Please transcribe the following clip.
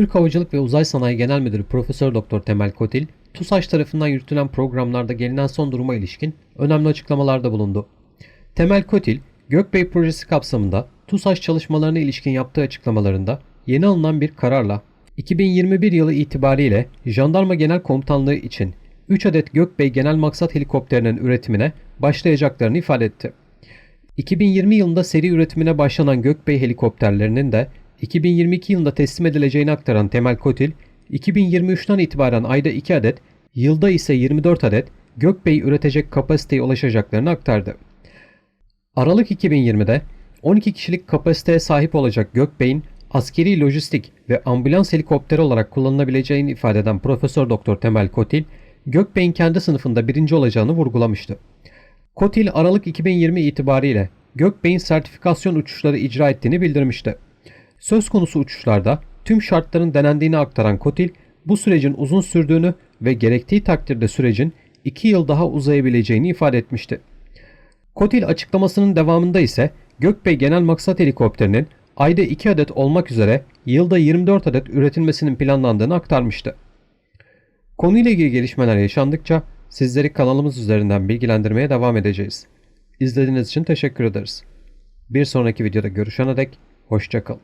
Türk Havacılık ve Uzay Sanayi Genel Müdürü Profesör Doktor Temel Kotil, TUSAŞ tarafından yürütülen programlarda gelinen son duruma ilişkin önemli açıklamalarda bulundu. Temel Kotil, Gökbey projesi kapsamında TUSAŞ çalışmalarına ilişkin yaptığı açıklamalarında yeni alınan bir kararla 2021 yılı itibariyle Jandarma Genel Komutanlığı için 3 adet Gökbey Genel Maksat Helikopterinin üretimine başlayacaklarını ifade etti. 2020 yılında seri üretimine başlanan Gökbey helikopterlerinin de 2022 yılında teslim edileceğini aktaran Temel Kotil, 2023'ten itibaren ayda 2 adet, yılda ise 24 adet Gökbey üretecek kapasiteye ulaşacaklarını aktardı. Aralık 2020'de 12 kişilik kapasiteye sahip olacak Gökbey'in askeri lojistik ve ambulans helikopteri olarak kullanılabileceğini ifade eden Profesör Doktor Temel Kotil, Gökbey'in kendi sınıfında birinci olacağını vurgulamıştı. Kotil Aralık 2020 itibariyle Gökbey'in sertifikasyon uçuşları icra ettiğini bildirmişti. Söz konusu uçuşlarda tüm şartların denendiğini aktaran Kotil, bu sürecin uzun sürdüğünü ve gerektiği takdirde sürecin 2 yıl daha uzayabileceğini ifade etmişti. Kotil açıklamasının devamında ise Gökbey Genel Maksat Helikopterinin ayda 2 adet olmak üzere yılda 24 adet üretilmesinin planlandığını aktarmıştı. Konuyla ilgili gelişmeler yaşandıkça sizleri kanalımız üzerinden bilgilendirmeye devam edeceğiz. İzlediğiniz için teşekkür ederiz. Bir sonraki videoda görüşene dek hoşçakalın.